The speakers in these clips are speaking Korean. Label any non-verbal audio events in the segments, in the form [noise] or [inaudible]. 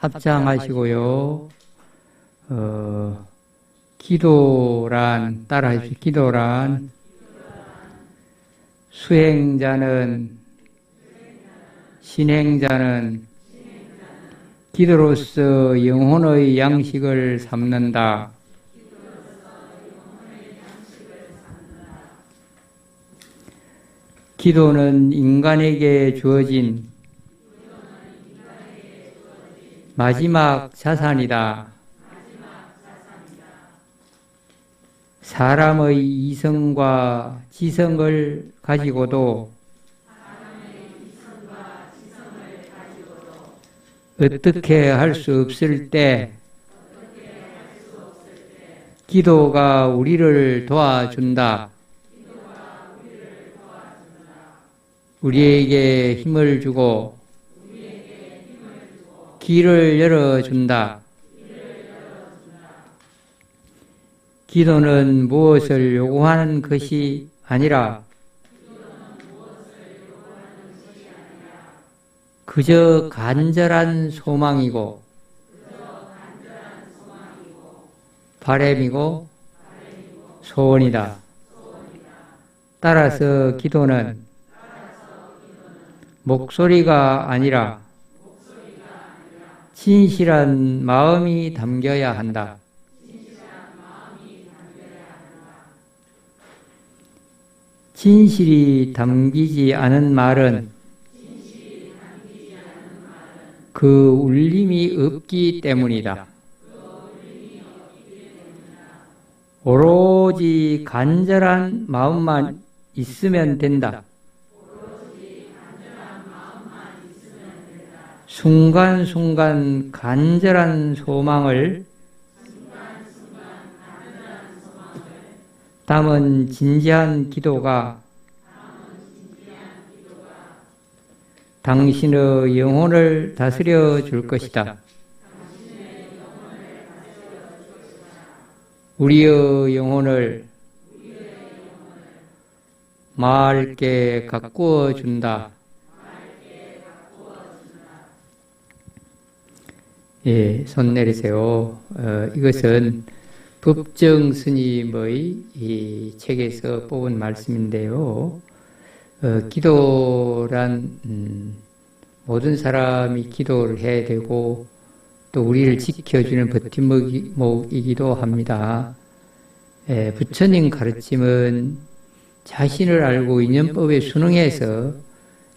합장하시고요. 어, 기도란 따라하십시오. 기도란 수행자는 신행자는 기도로서 영혼의 양식을 삼는다. 기도는 인간에게 주어진 마지막 자산이다. 사람의 이성과 지성을 가지고도 어떻게 할 수 없을 때 기도가 우리를 도와준다. 우리에게 힘을 주고 길을 열어준다. 기도는 무엇을 요구하는 것이 아니라 그저 간절한 소망이고 바램이고 소원이다. 따라서 기도는 목소리가 아니라 진실한 마음이 담겨야 한다. 진실이 담기지 않은 말은 그 울림이 없기 때문이다. 오로지 간절한 마음만 있으면 된다. 순간순간 간절한 소망을 담은 진지한 기도가 당신의 영혼을 다스려 줄 것이다. 우리의 영혼을 맑게 가꾸어 준다. 예, 손 내리세요. 어, 이것은 법정 스님의 이 책에서 뽑은 말씀인데요. 어, 기도란 음, 모든 사람이 기도를 해야 되고 또 우리를 지켜주는 버팀목이기도 합니다. 예, 부처님 가르침은 자신을 알고 인연법에 순응해서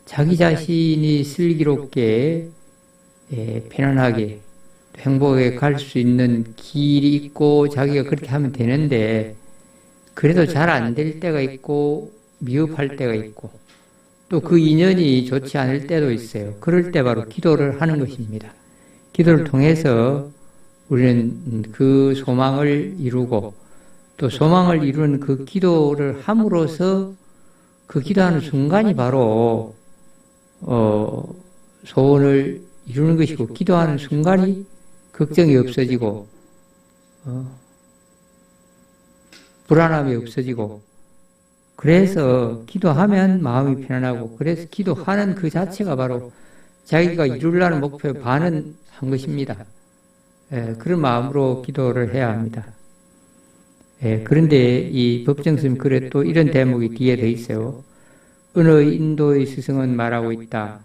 자기 자신이 슬기롭게 예, 편안하게 행복에 갈 수 있는 길이 있고 자기가 그렇게 하면 되는데 그래도 잘 안 될 때가 있고 미흡할 때가 있고 또 그 인연이 좋지 않을 때도 있어요. 그럴 때 바로 기도를 하는 것입니다. 기도를 통해서 우리는 그 소망을 이루고 또 소망을 이루는 그 기도를 함으로써 그 기도하는 순간이 바로 어, 소원을 이루는 것이고 기도하는 순간이 걱정이 없어지고 어, 불안함이 없어지고 그래서 기도하면 마음이 편안하고 그래서 기도하는 그 자체가 바로 자기가 이루려는 목표에 반은 한 것입니다. 예, 그런 마음으로 기도를 해야 합니다. 예, 그런데 이 법정스님 글에 또 이런 대목이 뒤에 더 있어요. 어느 인도의 스승은 말하고 있다.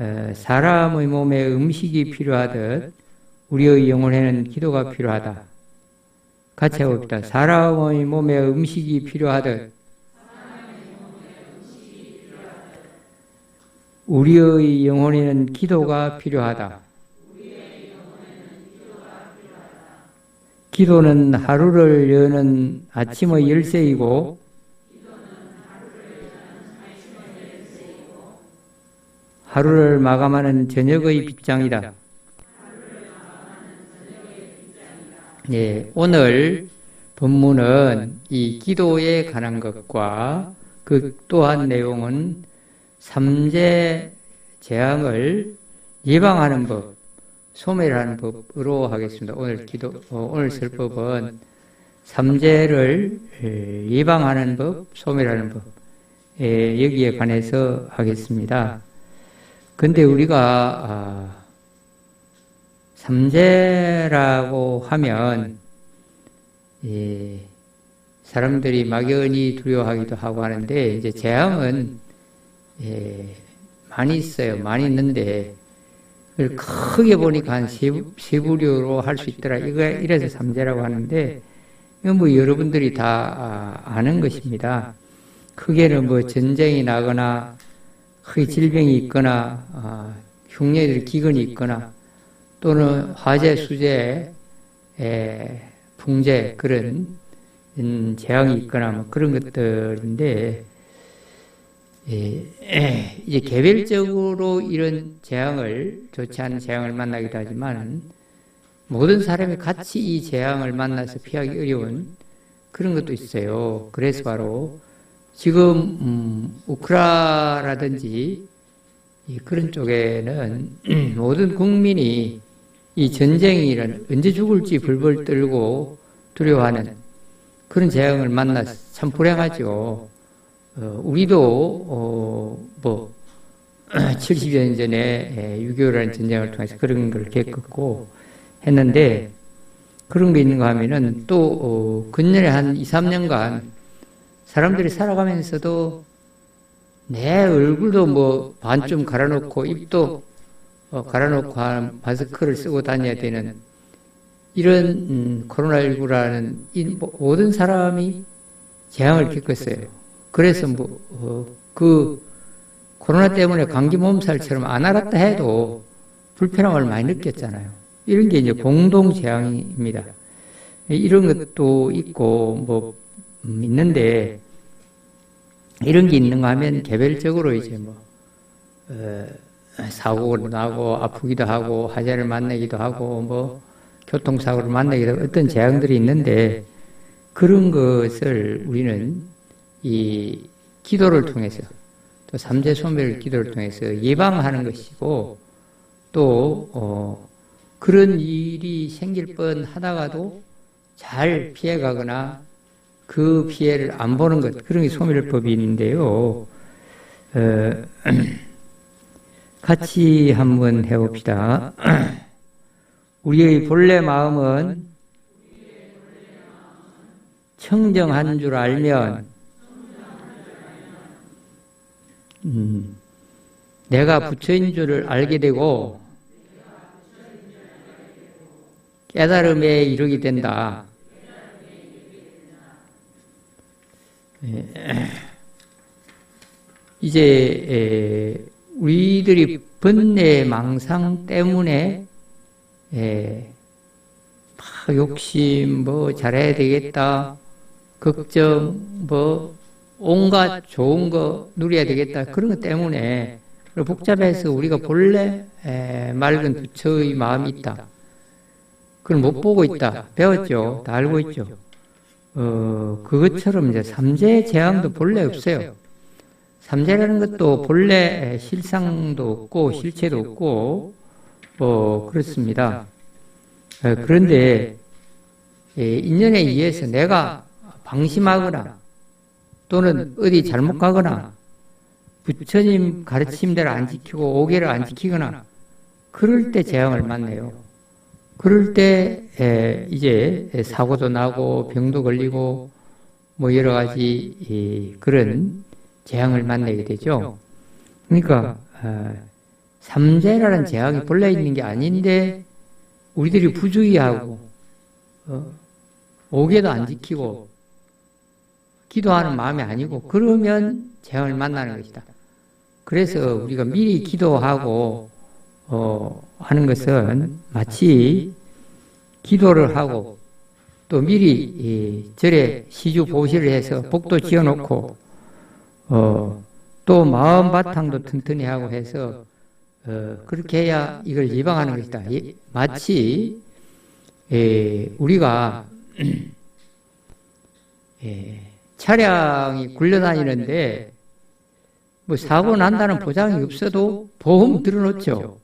에, 사람의 몸에 음식이 필요하듯 우리의 영혼에는 기도가 필요하다. 해봅시다. 사람의 몸에 음식이 필요하듯 우리의 영혼에는 기도가 필요하다. 기도는 하루를 여는 아침의 열쇠이고 하루를 마감하는 저녁의 빗장이다. 예, 오늘 본문은 이 기도에 관한 것과 그 또한 내용은 삼재 재앙을 예방하는 법, 소멸하는 법으로 하겠습니다. 오늘 기도, 어, 오늘 설 법은 삼재를 예방하는 법, 소멸하는 법, 예, 여기에 관해서 하겠습니다. 근데 우리가 아, 삼재라고 하면 예, 사람들이 막연히 두려워하기도 하고 하는데 이제 재앙은 예, 많이 있어요. 많이 있는데 그걸 크게 보니까 한 세, 세 부류로 할 수 있더라. 이거 이래서 삼재라고 하는데 이건 뭐 여러분들이 다 아, 아는 것입니다. 크게는 뭐 전쟁이 나거나 크게 질병이 있거나 아, 흉내들 기근이 있거나 또는 화재, 수재, 에, 풍재 그런 음, 재앙이 있거나 뭐 그런 것들인데 예, 에, 이제 개별적으로 이런 재앙을 좋지 않은 재앙을 만나기도 하지만 모든 사람이 같이 이 재앙을 만나서 피하기 어려운 그런 것도 있어요. 그래서 바로 지금 음, 우크라라든지 그런 쪽에는 [clears throat] 모든 국민이 이 전쟁이란 언제 죽을지 불벌 떨고 두려워하는 그런 재앙을 만나서 참 불행하죠. 어, 우리도 어, 뭐 [clears throat] 70여 년 전에 6.25라는 전쟁을 통해서 그런 걸 겪었고 했는데 그런 게 있는가 하면은 또 어, 근년에 한 2, 3년간 사람들이 살아가면서도 내 얼굴도 뭐 반쯤 갈아놓고 입도 어, 갈아놓고 한 마스크를 쓰고 다녀야 되는 이런 음, 코로나19라는 이 모든 사람이 재앙을 겪었어요. 그래서 뭐, 어, 그 코로나 때문에 감기 몸살처럼 안 알았다 해도 불편함을 많이 느꼈잖아요. 이런 게 이제 공동 재앙입니다. 이런 것도 있고 뭐 음, 있는데 이런 게 있는가 하면 개별적으로 이제 뭐 어, 사고가 나고 아프기도 하고 화재를 만나기도 하고 뭐 교통사고를 만나기도 하고 어떤 재앙들이 있는데 그런 것을 우리는 이 기도를 통해서 또 삼재 소멸 기도를 통해서 예방하는 것이고 또 어, 그런 일이 생길 뻔 하다가도 잘 피해가거나 그 피해를 안 보는 것 그런 게 소멸법이 있는데요. 어, [clears throat] 같이 한번 해봅시다. [clears throat] 우리의 본래 마음은 청정한 줄 알면 음, 내가 부처인 줄을 알게 되고 깨달음에 이르게 된다. [clears throat] 이제 우리들이 번뇌 망상 때문에 막 욕심 뭐 잘해야 되겠다 걱정 뭐 온갖 좋은 거 누려야 되겠다 그런 것 때문에 복잡해서 우리가 본래 맑은 부처의 마음이 있다. 그걸 못 보고 있다. 배웠죠. 다 알고 있죠. 어, 그것처럼 이제 삼재 재앙도 본래 없어요. 삼재라는 것도 본래 실상도 없고 실체도 없고 어, 그렇습니다. 어, 그런데 예, 인연에 의해서 내가 방심하거나 또는 어디 잘못 가거나 부처님 가르침대로 안 지키고 오계를 안 지키거나 그럴 때 재앙을 만나요. 그럴 때 이제 사고도 나고 병도 걸리고 뭐 여러 가지 그런 재앙을 만나게 되죠. 그러니까 어, 삼재라는 재앙이 본래 있는 게 아닌데 우리들이 부주의하고 어, 오계도 안 지키고 기도하는 마음이 아니고 그러면 재앙을 만나는 것이다. 그래서 우리가 미리 기도하고 어, 하는 것은 마치 기도를 하고 또 미리 절에 시주 보시를 해서 복도 지어놓고 어, 또 마음 바탕도 튼튼히 하고 해서 어, 그렇게 해야 이걸 예방하는 것이다. 마치 에, 우리가 에, [clears throat] 차량이 굴러다니는데 뭐 사고 난다는 보장이 없어도 보험 들어놓죠.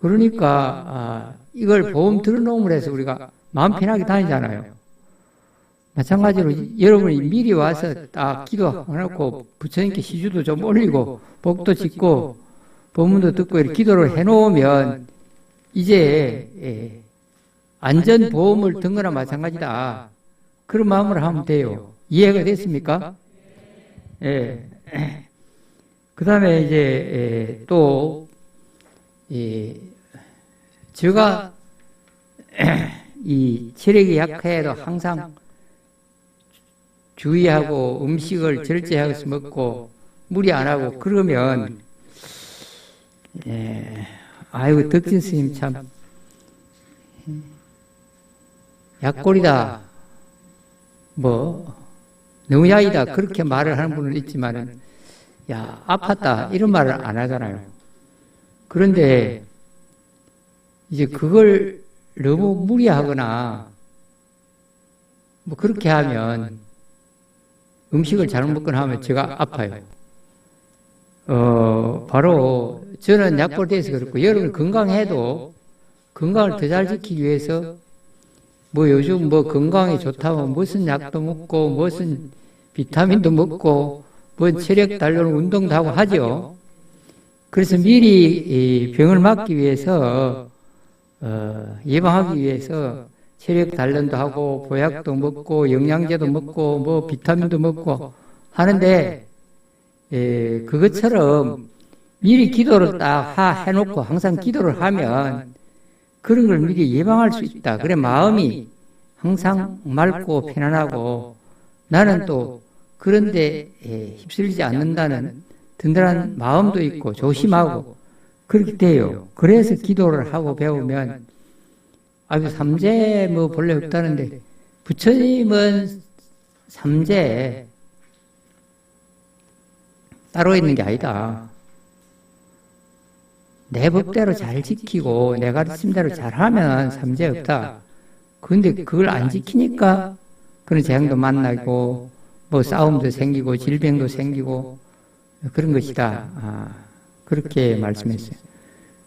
그러니까 아, 이걸 보험 들어놓음을 해서 우리가 마음 편하게 다니잖아요. 마찬가지로 여러분이 미리 와서 딱 기도해놓고 부처님께 시주도 좀 올리고 복도 짓고 법문도 듣고 이렇게 기도를 해놓으면 이제 예, 안전보험을 든 거나 마찬가지다. 그런 마음으로 하면 돼요. 이해가 됐습니까? 예. 그 다음에 이제 예, 또 예, 제가 [clears throat] 이 체력이 약해도 항상 주의하고 음식을 절제해서 먹고 무리 안 하고 그러면 예, 아이고 덕진 스님 참. 약골이다. 뭐 너무 야이다. 그렇게 말을 하는 분은 있지만은 야 아팠다. 이런 말을 안 하잖아요. 그런데 이제 그걸 너무 무리하거나 뭐 그렇게 하면 음식을 잘못 먹거나 하면 제가 아파요. 어, 바로 저는 약골돼서 그렇고 여러분 건강해도 건강을 더 잘 지키기 위해서 뭐 요즘 뭐 건강에 좋다고 무슨 약도 먹고 무슨 비타민도 먹고 뭐 체력 달려는 운동도 하고 하죠. 그래서 미리 병을 막기 위해서 어, 예방하기 위해서 체력 단련도 하고 보약도 먹고 영양제도 먹고 뭐 비타민도 먹고 하는데 에, 그것처럼 미리 기도를 딱 해놓고 항상 기도를 하면 그런 걸 미리 예방할 수 있다. 그래 마음이 항상 맑고 편안하고 나는 또 그런데 휩쓸리지 않는다는 든든한 마음도 있고 조심하고 그렇게 돼요. 그래서 기도를 하고 배우면 아유 삼재 뭐 본래 없다는데 부처님은 삼재 따로 있는 게 아니다. 내 법대로 잘 지키고 내 가르침대로 잘하면 삼재 없다. 그런데 그걸 안 지키니까 그런 재앙도 만나고 뭐 싸움도 생기고 질병도 생기고 그런 것이다. 아, 그렇게 말씀했어요.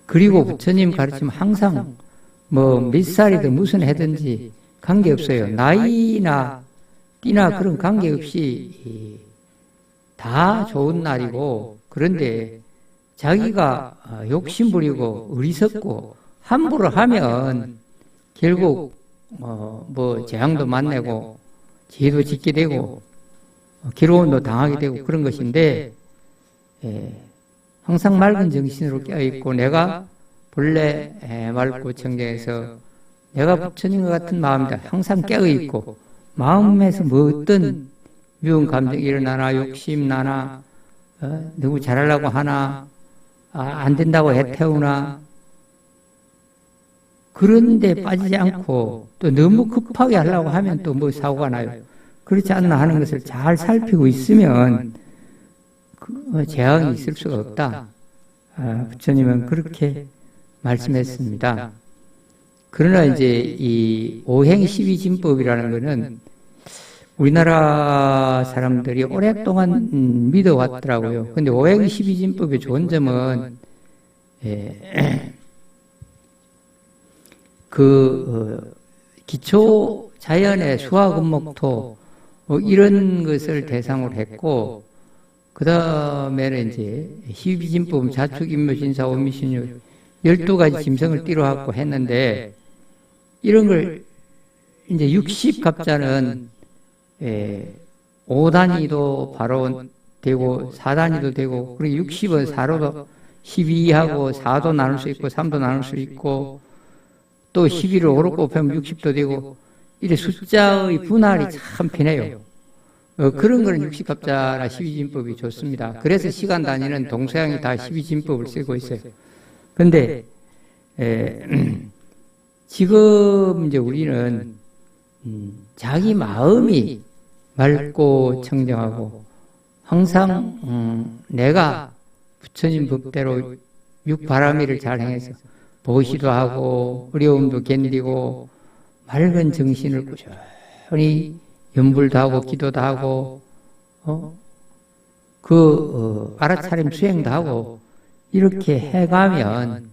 그리고 부처님 가르치면 항상 뭐몇 살이든 무슨 해든지 관계없어요. 나이나 띠나 그런 관계없이 다 좋은 날이고 그런데 자기가 욕심부리고 어리석고 함부로 하면 결국 뭐 재앙도 만나고 죄도 짓게 되고 기로운도 당하게 되고 그런 것인데 예, 항상 맑은 정신으로 깨어있고 내가 본래 맑고 청정해서 내가 부처님과 같은 마음이다. 항상 깨어있고 마음에서 뭐 어떤 미운 감정이 일어나나 욕심 나나 어? 누구 잘하려고 하나 아, 안 된다고 해태우나 그런데 빠지지 않고 또 너무 급하게 하려고 하면 또 뭐 사고가 나요. 그렇지 않나 하는 것을 잘 살피고 있으면 그 재앙이 있을 수가 없다. 아, 부처님은 그렇게 말씀했습니다. 그러나 이제 이 오행 십이진법이라는 것은 우리나라 사람들이 오랫동안 믿어왔더라고요. 근데 오행 십이진법의 좋은 점은 예, [clears throat] 그 어, 기초 자연의 수화금목토 뭐 이런 것을 대상으로 했고 그 다음에는 이제 희비진법, 자축인묘신사, 오미신유 열두 가지 짐승을 띠로갖고 했는데 이런 걸 이제 60갑자는 예, 5단위도 바로 되고 4단위도 되고 그리고 60은 4로도 12하고 4도 나눌 수 있고 3도 나눌 수 있고 또 11을 5로 곱하면 60도 되고 이래 숫자의 분할이 참 편해요. 어, 그런 거는 60갑자나 12진법이 좋습니다. 그래서 시간 단위는 동서양이 다 12진법을 쓰고 있어요. 근데 에, [clears throat] 지금 이제 우리는 음, 자기 마음이 맑고 청정하고 항상 음, 내가 부처님 법대로 육바라미를 잘 행해서 보시도 하고 어려움도 견디고 맑은 정신을 꾸준히 연불도 하고 기도도 하고 어? 그 어, 알아차림 수행도 하고 이렇게 해가면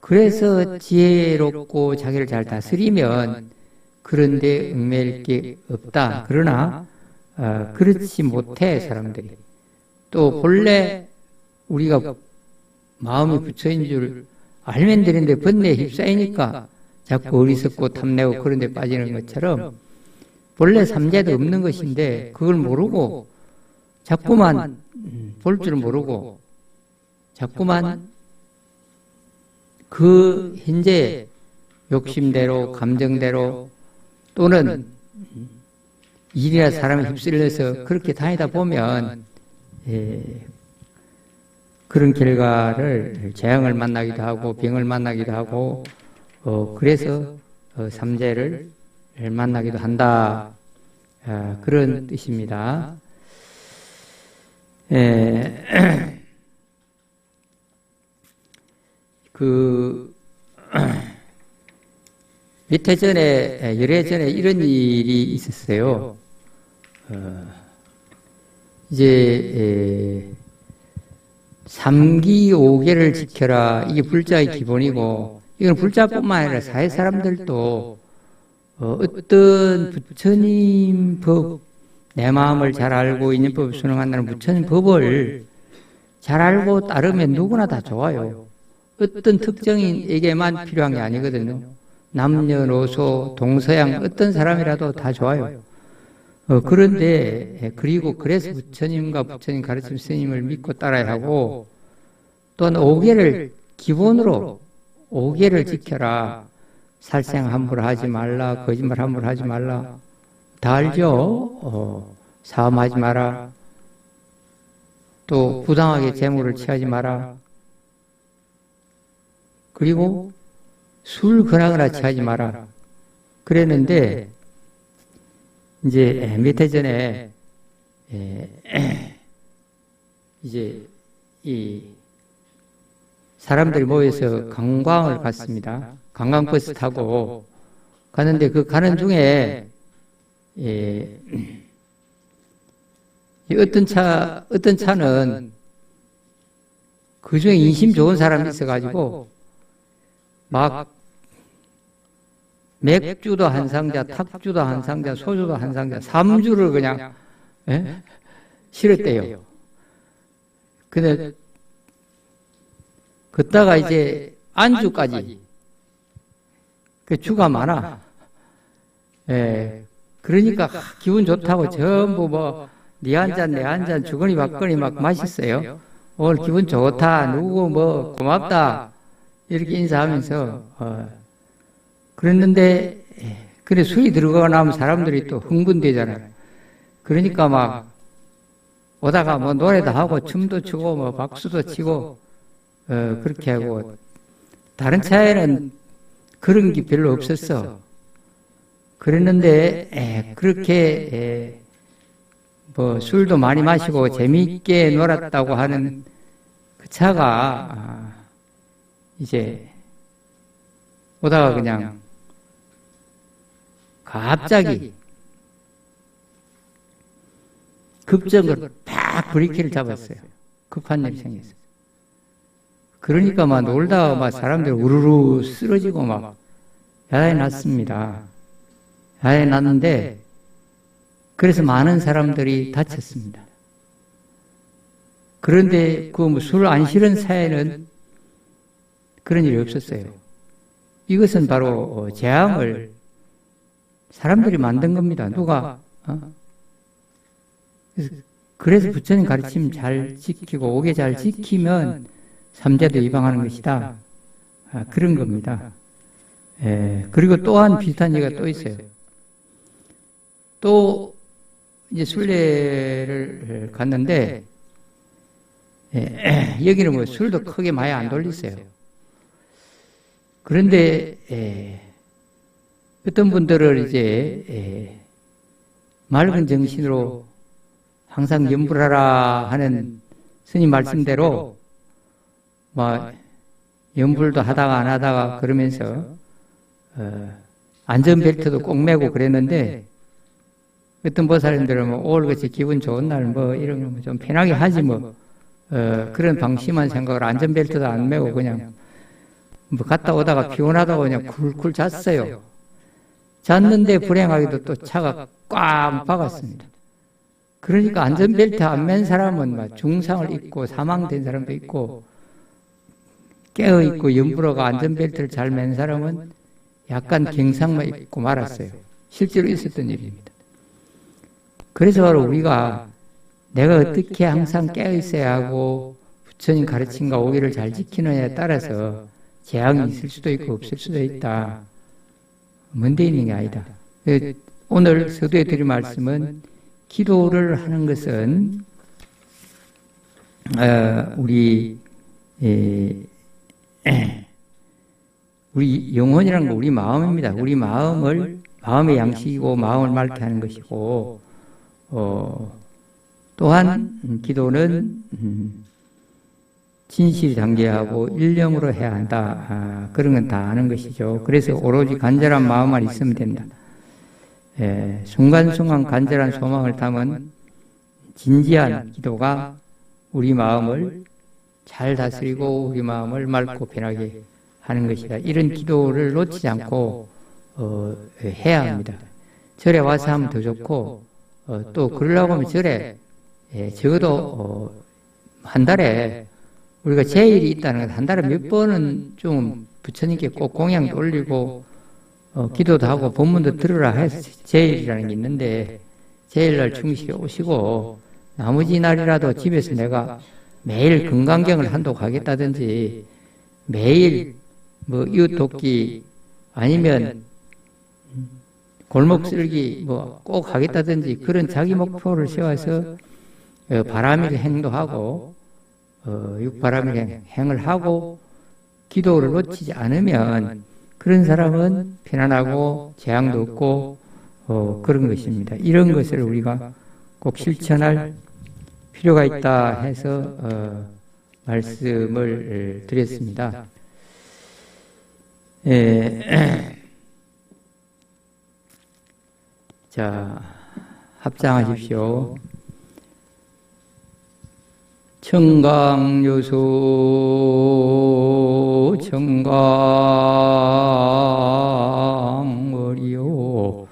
그래서 지혜롭고 자기를 잘 다스리면 그런데 얽매일 게 없다. 그러나 어, 그렇지 못해 사람들이 또 본래 우리가 마음이 부처인 줄 알면 되는데 번뇌에 휩싸이니까 자꾸 어리석고 탐내고 그런 데 빠지는 것처럼 본래 삼재도 없는 것인데 그걸 모르고 자꾸만 볼 줄 모르고 자꾸만 그 현재 욕심대로 감정대로 또는 일이나 사람에 휩쓸려서 그렇게 다니다 보면 예, 그런 결과를 재앙을 만나기도 하고 병을 만나기도 하고 어, 그래서 어, 삼재를 만나기도 한다. 아, 그런 뜻입니다. 예, [clears throat] [clears throat] 그 [clears throat] 밑에 전에 열해 전에 이런 일이 있었어요. 어, 이제 에, 삼기 오계를 지켜라 이게 불자의 기본이고 이건 불자뿐만 아니라 사회 사람들도 어, 어떤 부처님 법, 내 마음을 잘 알고 있는 법을 순응한다는 부처님 법을 잘 알고 따르면 누구나 다 좋아요. 어떤 특정인에게만 필요한 게 아니거든요. 남녀노소, 동서양 어떤 사람이라도 다 좋아요. 어, 그런데 그리고 그래서 부처님과 부처님 가르침 스님을 믿고 따라야 하고 또는 오계를 기본으로 오계를 지켜라. 살생 함부로 하지 말라. 거짓말 함부로 하지 말라. 다 알죠? 어, 사음하지 마라. 또 부당하게 재물을 취하지 마라. 그리고 술 그나그나 취하지 마라. 그랬는데 이제 몇 해 전에 [clears throat] 이제 이 사람들이 모여서 관광을 갔습니다. 관광버스 타고 가는데 그 가는 중에 예, 어떤 차 어떤 차는 그 중에 인심 좋은 사람이 있어가지고 막 맥주도 한 상자, 탁주도 한 상자, 소주도 한 상자, 삼주를 그냥 예? 실었대요. 근데 그다가 이제 안주까지 그 주가 많아. 예. 그러니까 기분 좋다고 전부 뭐니한 잔, 내 한 잔, 주거니 받거니 막 맛있어요. 오늘 기분 좋다, 누구 뭐 고맙다 이렇게 인사하면서 어. 그랬는데 그래 술이 들어가고 나면 사람들이 또 흥분되잖아요. 그러니까 막 오다가 뭐 노래도 하고 춤도 추고 뭐 박수도 치고 어, 그렇게 하고 다른 차에는 그런 게 별로 없었어. 그랬는데 에, 그렇게 에, 뭐 술도 많이 마시고 재미있게 놀았다고 하는 그 차가 아, 이제 오다가 그냥 갑자기 급정으로 팍 브레이크를 잡았어요. 급한 일이 생겼어요. 그러니까 막 놀다가 막 사람들 우르르 쓰러지고 막 야단이 났습니다. 야단이 났는데 그래서 많은 사람들이 다쳤습니다. 그런데 그 술안 실은 사회는 그런 일이 없었어요. 이것은 바로 재앙을 사람들이 만든 겁니다. 누가? 어? 그래서 부처님 가르침 잘 지키고 오게 잘 지키면 삼재도 이방하는 것이다. 아, 그런 겁니다. 예, 그리고 또한 비슷한 얘기가 또 있어요. 또 이제 순례를 갔는데 예, [clears throat] 여기는 뭐 술도 크게 많이 안 돌리세요. 그런데 예, 어떤 분들을 이제 예, 맑은 정신으로 항상 염불하라 하는 스님 말씀대로 뭐 염불도 하다가 안 하다가 그러면서 어, 안전벨트도 꼭 매고 그랬는데 어떤 보살님들은 뭐 오늘같이 기분 좋은 날 뭐 이런 거좀 편하게 하지 뭐. 어, 그런 방심한 생각을 안전벨트도 안 매고 그냥 뭐 갔다 오다가 피곤하다고 그냥 굴굴 잤어요. 잤는데 불행하게도 또 차가 꽉 박았습니다. 그러니까 안전벨트 안 맨 사람은 막 중상을 입고 사망된 사람도 있고 깨어 있고 연불어가 안전벨트를 잘 맨 사람은 약간 경상만 입고 말았어요. 실제로 있었던 일입니다. 그래서 바로 우리가 내가 어떻게 항상 깨어 있어야 하고 부처님 가르침과 오기를 잘 지키느냐에 따라서 재앙이 있을 수도 있고 없을 수도 있다. 문제 있는 게 아니다. 그 오늘 서두에 드릴 말씀은 기도를 하는 것은 어, [clears throat] 우리 우리 영혼이라는 거 우리 마음입니다. 우리 마음을 마음의 양식이고 마음을 맑게 하는 것이고 어, 또한 기도는 음, 진실 단계하고 일념으로 해야 한다. 아, 그런 건 다 아는 것이죠. 그래서 오로지 간절한 마음만 있으면 된다. 예, 순간순간 간절한 소망을 담은 진지한 기도가 우리 마음을 잘 다스리고 우리 마음을 맑고 편하게 하는 것이다. 이런 기도를 놓치지 않고 어, 해야 합니다. 절에 와서 하면 더 좋고 어, 또 그러려고 하면 절에 예, 적어도 어, 한 달에 우리가 제일이 있다는 건 한 달에 몇 번은 좀 부처님께 꼭 공양도 올리고 어, 기도도 하고 본문도 들으라 해서 제일이라는 게 있는데 제일날 충실히 오시고 나머지 날이라도 집에서 내가 매일 건강경을 한도 가겠다든지 매일 뭐 이웃 돕기 아니면 골목 쓸기 뭐 꼭 하겠다든지 그런 자기 목표를 세워서 어, 바람일 행도 하고 어, 육바람일 행을 하고 기도를 놓치지 않으면 그런 사람은 편안하고 재앙도 없고 어, 그런 것입니다. 이런 것을 우리가 꼭 실천할 필요가 있다 해서 어, 말씀을 드렸습니다. 예, [clears throat] 자, 합장하십시오. 청강요소 청강머리요.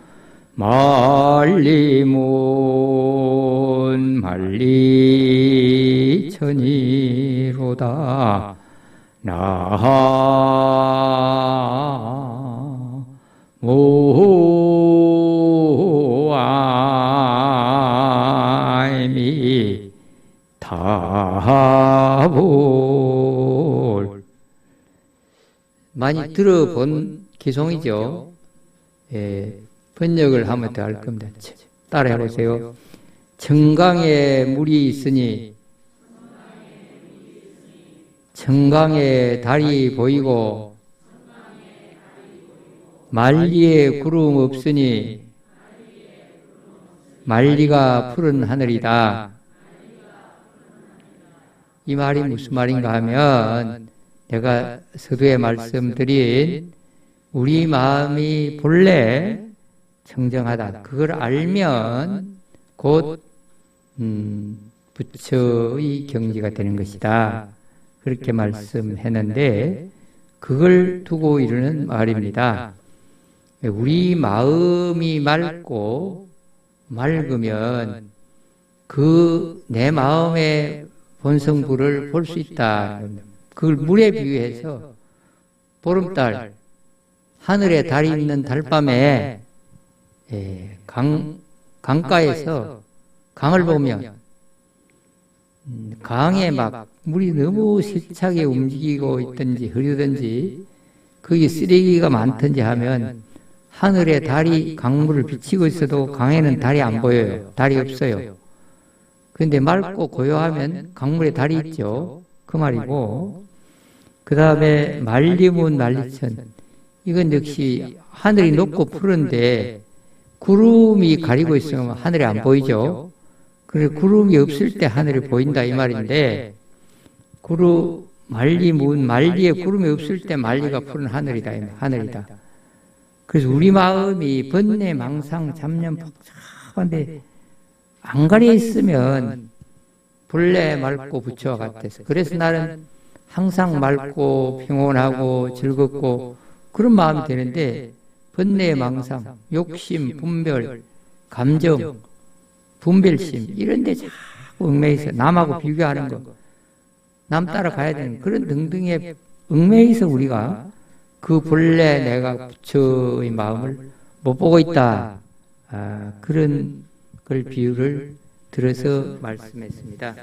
말리문 말리천이로다. 나모아 다볼 많이 들어본 기송이죠. 예, 번역을 하면 더 알 겁니다. 따라해 보세요. 청강에 물이 있으니 청강에 달이 보이고 만리에 구름 없으니 만리가 푸른 하늘이다. 이 말이 무슨 말인가 하면 내가 서두에 말씀드린 우리 마음이 본래 청정하다. 그걸 알면 곧 음, 부처의 경지가 되는 것이다. 그렇게 말씀했는데 그걸 두고 이르는 말입니다. 우리 마음이 맑고 맑으면 그 내 마음의 본성불을 볼수 있다. 그걸 물에 비유해서 보름달 하늘에 달이 있는 달밤에 예, 강 강가에서 강을 보면 음, 강에 막 물이 너무 세차게 움직이고 있든지 흐르든지 거기 쓰레기가 많든지 하면 하늘에 달이 강물을 비치고 있어도 강에는 달이 안 보여요. 달이 없어요. 근데 맑고 고요하면 강물에 달이 있죠. 그 말이고. 그 다음에 말리문 말리천. 이건 역시 하늘이 높고 푸른데 구름이 가리고 있으면 하늘이 안 보이죠. 그래 구름이 없을 때 하늘이 보인다 이 말인데 구름 말리문 말리에 구름이 없을 때 말리가 푸른 하늘이다 하늘이다. 그래서 우리 마음이 번뇌 망상 잡념 복잡한데 안 가려 있으면 본래 맑고 부처와 같아서. 그래서 나는 항상 맑고 평온하고 즐겁고 그런 마음이 되는데 번뇌 망상, 욕심, 분별, 감정, 분별심 이런 데 자꾸 얽매여서 남하고 비교하는 거, 남 따라가야 되는 그런 등등의 얽매이서 우리가 그 본래 내가 부처의 마음을 못 보고 있다. 아, 그런 걸 비유를 들어서 말씀했습니다.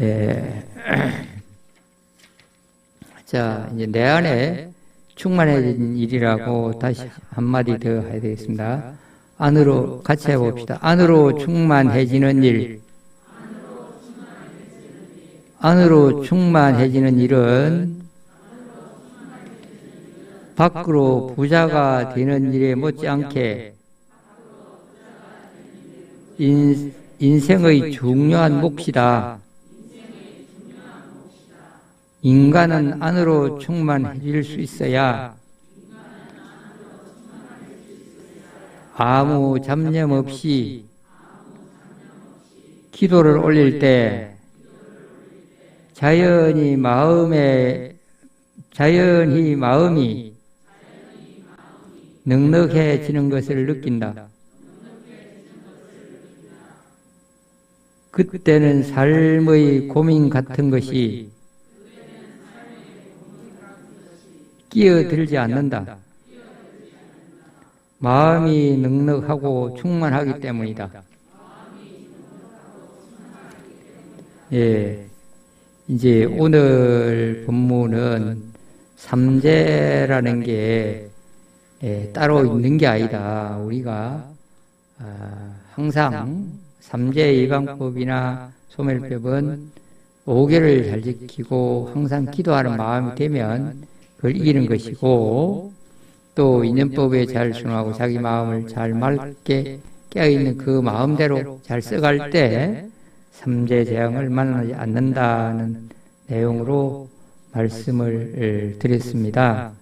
예. [clears throat] 자, 이제 내 안에 충만해진 일이라고 다시 한마디 더 해야 되겠습니다. 안으로 같이 해봅시다. 안으로 충만해지는 일. 안으로 충만해지는 일은 밖으로 부자가 되는 일에 못지않게 인, 인생의 중요한 몫이다. 인간은 안으로 충만해질 수 있어야 아무 잡념 없이 기도를 올릴 때 자연히 마음에 자연히 마음이 넉넉해지는 것을 느낀다. 그때는 삶의 고민 같은 것이 끼어들지 않는다. 마음이 넉넉하고 충만하기 때문이다. 예. 이제 오늘 본문은 삼재라는 게 예, 따로 있는 게 아니다. 우리가 아, 항상 삼재 예방법이나 소멸법은 오계를 잘 지키고 항상 기도하는 마음이 되면 그걸 이기는 것이고 또 인연법에 잘 순하고 자기 마음을 잘 맑게 깨어있는 그 마음대로 잘 써갈 때 삼재 재앙을 만나지 않는다는 내용으로 말씀을 드렸습니다.